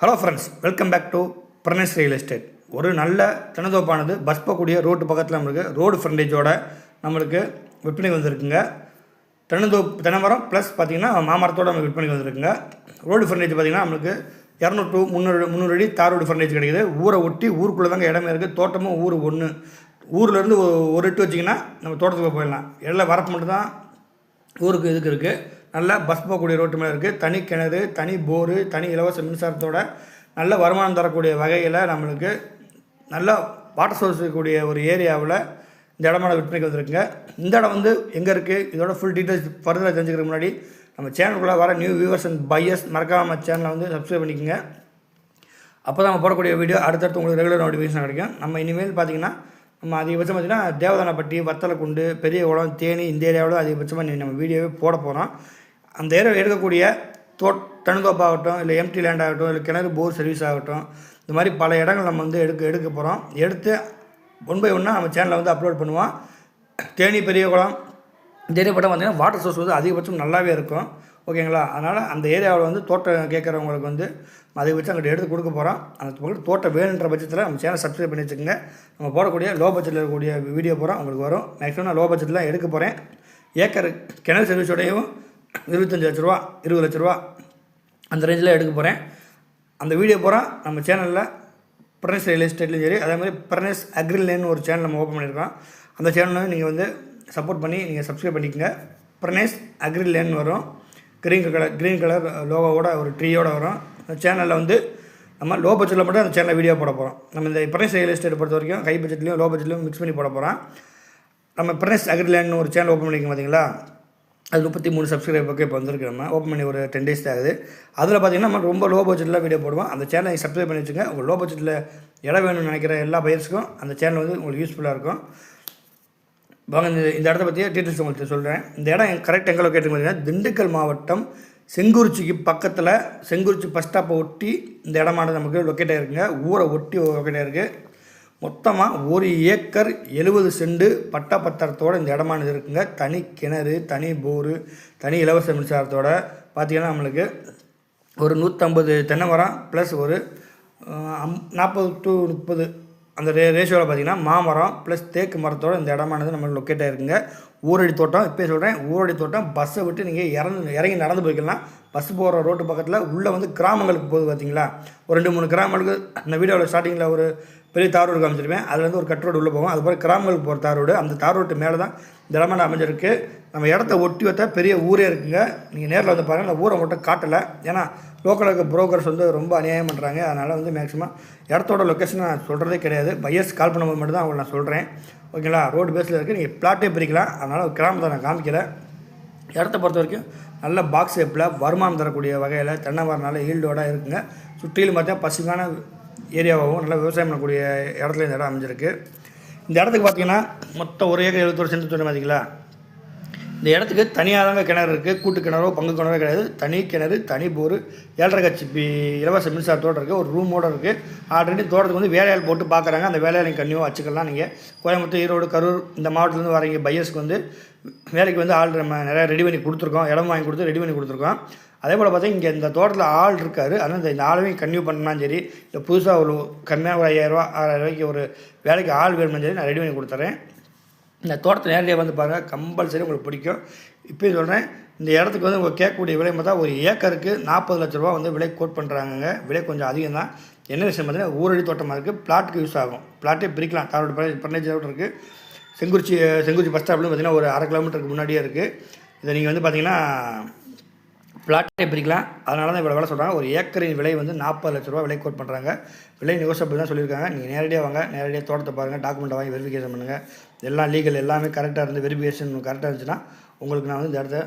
Hello friends welcome back to பிரனஸ் real estate ஒரு நல்ல தினதோப்பானது bus போகக்கூடிய ரோட்டு பக்கத்தில் நம்மளுக்கு ரோடு ஃப்ரண்டேஜோட நம்மளுக்கு விற்பனை வந்திருக்குங்க. தென்னந்தோப் தினமரம் ப்ளஸ் பார்த்தீங்கன்னா மாமரத்தோட நமக்கு விற்பனை வந்திருக்குங்க. ரோடு ஃப்ரண்டேஜ் பார்த்தீங்கன்னா நம்மளுக்கு இரநூறு டு முந்நூறு முந்நூறு அடி தார் ரோடு ஃப்ரண்டேஜ் கிடைக்குது. ஊரை ஒட்டி ஊருக்குள்ளே தாங்க இடமே இருக்குது தோட்டமும் ஊர் ஒன்று ஊர்லேருந்து ஒரு எட்டு வச்சிங்கன்னா நம்ம தோட்டத்துக்கு போயிடலாம். எல்லாம் வரப்பு மட்டும் தான் ஊருக்கு இதுக்கு இருக்குது நல்லா பஸ் போகக்கூடிய ரோட்டு மேலே இருக்குது தனி கிணறு தனி போரு தனி இலவச மின்சாரத்தோட நல்ல வருமானம் தரக்கூடிய வகையில் நம்மளுக்கு நல்ல வாட்டர் சோர்ஸ் இருக்கக்கூடிய ஒரு ஏரியாவில் இந்த இடமான விற்பனைக்கு வந்துருக்குங்க இந்த இடம் வந்து எங்கே இருக்குது இதோட ஃபுல் டீட்டெயில்ஸ் ஃபர்தராக தெரிஞ்சுக்கிறதுக்கு முன்னாடி நம்ம சேனலுக்குள்ளே வர நியூ வியூவர்ஸ் அண்ட் பையர்ஸ் மறக்காமல் சேனலை வந்து சப்ஸ்கிரைப் பண்ணிக்கோங்க. அப்போ தான் நம்ம போடக்கூடிய வீடியோ அடுத்தடுத்து உங்களுக்கு ரெகுலர் நோட்டிஃபிகேஷன் கிடைக்கும். நம்ம இனிமேல் பார்த்தீங்கன்னா நம்ம அதிகபட்சம் பார்த்தீங்கன்னா தேவதானப்பட்டி வத்தலக்குண்டு பெரிய குளம் தேனி இந்த ஏரியாவில் அதிகபட்சமாக நீ நம்ம வீடியோவே போட போகிறோம் அந்த ஏரியாவில் எடுக்கக்கூடிய தோட் தனுதோப்பாகட்டும் இல்லை எம்டி லேண்ட் ஆகட்டும் இல்லை கிணறு போர் சர்வீஸ் ஆகட்டும் இந்த மாதிரி பல இடங்கள் நம்ம வந்து எடுக்க எடுக்க போகிறோம் எடுத்து ஒன் பை ஒன்னாக நம்ம சேனலில் வந்து அப்லோட் பண்ணுவோம். தேனி பெரிய குளம் இந்த ஏரியா பட்டம் பார்த்தீங்கன்னா வாட்டர் சோர்ஸ் வந்து அதிகபட்சம் நல்லாவே இருக்கும். ஓகேங்களா அதனால் அந்த ஏரியாவில் வந்து தோட்டம் கேட்குறவங்களுக்கு வந்து அதிகபட்சம் அங்கிட்ட எடுத்து கொடுக்க போகிறோம் அந்த பக்கத்தில் தோட்டம் வேணுன்ற பட்சத்தில் நம்ம சேனல் சப்ஸ்கிரைப் பண்ணி வச்சுக்கோங்க. நம்ம போடக்கூடிய லோ பட்ஜெட்டில் இருக்கக்கூடிய வீடியோ போகிறோம் உங்களுக்கு வரும். மேக்ஸிமம் நான் லோ பட்ஜெட்டில் எடுக்க போகிறேன் ஏக்கர் கிணறு சர்வீஸோடையும் இருபத்தஞ்சி லட்ச ரூபா இருபது லட்ச ரூபா அந்த ரேஞ்சில் எடுக்க போகிறேன் அந்த வீடியோ போகிறோம் நம்ம சேனலில் பிரனஸ் ரியல் எஸ்டேட்லையும் சரி அதே மாதிரி பிரனஸ் அக்ரிலேன்னு ஒரு சேனல் நம்ம ஓப்பன் பண்ணியிருக்கோம். அந்த சேனலில் நீங்கள் வந்து சப்போர்ட் பண்ணி நீங்கள் சப்ஸ்கிரைப் பண்ணிக்கோங்க. பிரனேஸ் அக்ரிலேன் வரும். க்ரீன் கலர் க்ரீன் கலர் லோகோவோட ஒரு ட்ரீயோட வரும். அந்த சேனலில் வந்து நம்ம லோ பட்ஜெட்டில் மட்டும் அந்த சேனலில் வீடியோ போட போகிறோம் நம்ம இந்த பிரனேஸ் ரியல் எஸ்டேட் பொறுத்த வரைக்கும் ஹை பட்ஜெட்லையும் லோ பட்ஜெட்லையும் மிக்ஸ் பண்ணி போட போகிறோம் நம்ம பிரனேஸ் அக்ரிலேன்னு ஒரு சேனல் ஓப்பன் பண்ணிக்கோங்க பார்த்தீங்களா அது முப்பத்தி மூணு சப்ஸ்கிரைபருக்கு இப்போ வந்திருக்கு நம்ம. ஓப்பன் பண்ணி ஒரு டென் டேஸ் ஆகுது. அதில் பார்த்தீங்கன்னா நம்ம ரொம்ப லோ பட்ஜெட்டில் வீடியோ போடுவோம். அந்த சேனலை சப்ஸ்கிரைப் பண்ணி வச்சுங்க உங்கள் லோ பட்ஜெட்டில் இடம் வேணும்னு நினைக்கிற எல்லா பையர்ஸுக்கும் அந்த சேனல் வந்து உங்களுக்கு யூஸ்ஃபுல்லாக இருக்கும். வாங்க இந்த இந்த இடத்த பற்றியே டீட்டெயில்ஸ் உங்களுக்கு சொல்கிறேன் இந்த இடம் கரெக்ட் எங்கே லொக்கேட் பார்த்தீங்கன்னா திண்டுக்கல் மாவட்டம் செங்குறிச்சிக்கு பக்கத்தில் செங்குறிச்சி பஸ் ஸ்டாப்பை ஒட்டி இந்த இடமானது நமக்கு லொக்கேட் ஆகிருக்குங்க ஊரை ஒட்டி லொக்கேட் ஆகிருக்கு மொத்தமாக ஒரு ஏக்கர் எழுபது செண்டு பட்டா பத்திரத்தோடு இந்த இடமானது இருக்குங்க. தனி கிணறு தனி போரு தனி இலவச மின்சாரத்தோட பார்த்திங்கன்னா நம்மளுக்கு ஒரு நூற்றம்பது தென்னை மரம் ப்ளஸ் ஒரு அம் நாற்பது டு முப்பது அந்த ரே ரேஷியோவில் பார்த்தீங்கன்னா மாமரம் ப்ளஸ் தேக்கு மரத்தோட இந்த இடமானது நம்மளுக்கு லொக்கேட் ஆகிருக்குங்க ஊரடி தோட்டம் இப்போ சொல்கிறேன் ஊரடி தோட்டம் பஸ்ஸை விட்டு நீங்கள் இறந்து இறங்கி நடந்து போய்க்கலாம். பஸ் போகிற ரோட்டு பக்கத்தில் உள்ளே வந்து கிராமங்களுக்கு போகுது பார்த்தீங்களா ஒரு ரெண்டு மூணு கிராமங்களுக்கு அந்த வீடியோவில் ஸ்டார்டிங்கில் ஒரு பெரிய தார் ரோடு காமிச்சிருப்பேன். அதுலேருந்து ஒரு கட் ரோடு உள்ளே போகும். அதுபோல் கிராமங்களுக்கு போகிற தார் ரோடு. அந்த தார் ரோட்டு மேலே தான் இந்த அமைஞ்சிருக்கு நம்ம இடத்த ஒட்டி வைத்தா பெரிய ஊரே இருக்குங்க. நீங்கள் நேரில் வந்து பாருங்கள் நான் ஊரை மட்டும் காட்டலை. ஏன்னா லோக்கலுக்கு இருக்க புரோக்கர்ஸ் வந்து ரொம்ப அநியாயம் பண்ணுறாங்க அதனால் வந்து மேக்ஸிமம் இடத்தோட லொக்கேஷன் நான் சொல்கிறதே கிடையாது. பையர்ஸ் கால் பண்ணும்போது மட்டும் தான் அவங்களை நான் சொல்கிறேன் ஓகேங்களா ரோடு பேஸில் இருக்குது நீங்கள் பிளாட்டே பிரிக்கலாம். அதனால் கிராமத்தை நான் காமிக்கிறேன் இடத்த பொறுத்த வரைக்கும் நல்ல பாக்ஸ் ஷேப்பில் வருமானம் தரக்கூடிய வகையில் தென்னை மரனால ஈல்டோட இருக்குங்க. சுற்றிலும் பார்த்தா பசுமையான ஏரியாவாகவும் நல்லா விவசாயம் பண்ணக்கூடிய இடத்துல இந்த இடம் அமைஞ்சிருக்கு. இந்த இடத்துக்கு பார்த்தீங்கன்னா மொத்தம் ஒரு ஏக்கர் எழுபத்தொரு சென்ட் சொன்ன பார்த்தீங்களா இந்த இடத்துக்கு தனியாக தாங்க கிணறு இருக்குது கூட்டு கிணறோ பங்கு கிணறோ கிடையாது. தனி கிணறு தனி போர் ஏழரை கட்சி இலவச மின்சாரத்தோடு இருக்குது ஒரு ரூமோடு இருக்குது ஆல்ரெடி தோட்டத்துக்கு வந்து வேலையால் போட்டு பார்க்குறாங்க அந்த வேலையாள் நீங்கள் கன்னியூ வச்சுக்கலாம் நீங்கள் கோயம்புத்தூர் ஈரோடு கரூர் இந்த மாவட்டத்துலேருந்து வரீங்க பையர்ஸ்க்கு வந்து வேலைக்கு வந்து ஆள் நம்ம நிறையா ரெடி பண்ணி கொடுத்துருக்கோம். இடம் வாங்கி கொடுத்து ரெடி பண்ணி கொடுத்துருக்கோம். அதே போல் பார்த்தா இங்கே இந்த தோட்டத்தில் ஆள் இருக்கார். அதனால் இந்த இந்த ஆளையும் கன்னியூ பண்ணாலும் சரி இல்லை புதுசாக ஒரு கம்மியாக ஒரு ஐயாயிரரூவா ஆறாயிரம் ரூபாய்க்கு ஒரு வேலைக்கு ஆள் வேணும்னு சரி நான் ரெடி பண்ணி கொடுத்துறேன். இந்த தோட்டத்தை நேரடியாக வந்து பாருங்கள் கம்பல்சரி உங்களுக்கு பிடிக்கும். இப்போயும் சொல்கிறேன் இந்த இடத்துக்கு வந்து உங்கள் கேட்கக்கூடிய விலை பார்த்தா ஒரு ஏக்கருக்கு நாற்பது லட்ச ரூபா வந்து விலை கோட் பண்ணுறாங்கங்க விலை கொஞ்சம் அதிகம் தான் என்ன விஷயம் பார்த்தீங்கன்னா ஊரடி தோட்டமாக இருக்குது பிளாட்டுக்கு யூஸ் ஆகும். பிளாட்டே பிரிக்கலாம். தாரோட பன்னெண்டு இருக்குது செங்குறிச்சி செங்குறிச்சி பஸ் ஸ்டாப்லேருந்து பார்த்தீங்கன்னா ஒரு அரை கிலோமீட்டருக்கு முன்னாடியே இருக்குது இதை நீங்கள் வந்து பார்த்தீங்கன்னா பிளாட்டை பிரிக்கலாம். அதனால தான் இவ்வளோ விலை சொல்கிறாங்க ஒரு ஏக்கரின் விலை வந்து நாற்பது லட்ச ரூபா விலை கோட் பண்ணுறாங்க விலை நெகோசியபிள் தான் சொல்லியிருக்காங்க. நீங்கள் நேரடியாக வாங்க. நேரடியாக தோட்டத்தை பாருங்கள் டாக்குமெண்ட்டை வாங்கி வெரிஃபிகேஷன் பண்ணுங்கள் எல்லாம் லீகல் எல்லாமே கரெக்டாக இருந்து வெரிஃபிகேஷன் கரெக்டாக இருந்துச்சுன்னா உங்களுக்கு நான் வந்து இந்த இடத்த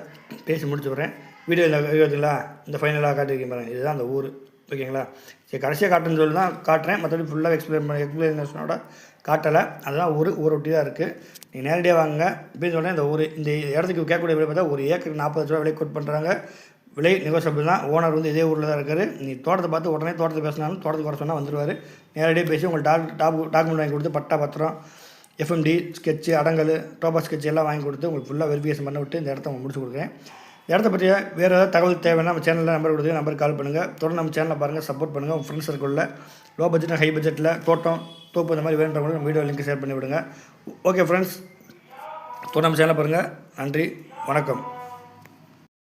பேசி முடிச்சு விட்றேன். வீடியோ பார்த்தீங்களா இந்த ஃபைனலாக காட்டியிருக்கேன் பாருங்கள் இதுதான் அந்த ஊர். ஓகேங்களா? சரி கடைசியாக காட்டுன்னு சொல்லி தான் காட்டுறேன். மற்றபடி ஃபுல்லாக எக்ஸ்பிளைன் பண்ண எக்ஸ்பிளேஷனோட காட்டலை. அதுதான் ஊர். ஊரை ஒட்டி தான் இருக்குது நீங்கள் நேரடியாக வாங்க இப்படின்னு சொல்கிறேன் இந்த ஊர் இந்த இடத்துக்கு கேட்கக்கூடிய விலை பார்த்தா ஒரு ஏக்கருக்கு நாற்பது லட்ச ரூபா விலை கோட் பண்ணுறாங்க விலை நெகோஷியபிள் தான். ஓனர் வந்து இதே ஊரில் தான் இருக்கார். நீ தோட்டத்தை பார்த்து உடனே தோட்டத்தை பேசினாலும் தோட்டத்துக்கு வர சொன்னால் வந்துடுவார் நேரடியாக பேசி உங்களுக்கு டாக் டாப் டாக்குமெண்ட் வாங்கி கொடுத்து பட்டா பத்திரம் எஃப்எம்டி ஸ்கெட்சு அடங்கல் டோபா ஸ்கெட்ச் எல்லாம் வாங்கி கொடுத்து உங்களுக்கு ஃபுல்லாக வெரிஃபிகேஷன் பண்ண விட்டு இந்த இடத்த உங்களுக்கு முடிச்சு கொடுக்குறேன். இடத்த பற்றிய வேறு ஏதாவது தகவல் தேவைன்னா நம்ம சேனலில் நம்பர் கொடுத்து நம்பருக்கு கால் பண்ணுங்கள் தொடர்ந்து நம்ம சேனலை பாருங்கள் சப்போர்ட் பண்ணுங்கள் உங்கள் ஃப்ரெண்ட்ஸ் சர்க்கிளில் லோ பட்ஜெட் ஹை பட்ஜெட்டில் தோட்டம் தோப்பு இந்த மாதிரி வேணுன்றவங்களும் நம்ம வீடியோ லிங்க் ஷேர் பண்ணி விடுங்க ஓகே ஃப்ரெண்ட்ஸ் தொடர்ந்து நம்ம சேனலில் பாருங்கள் நன்றி வணக்கம்.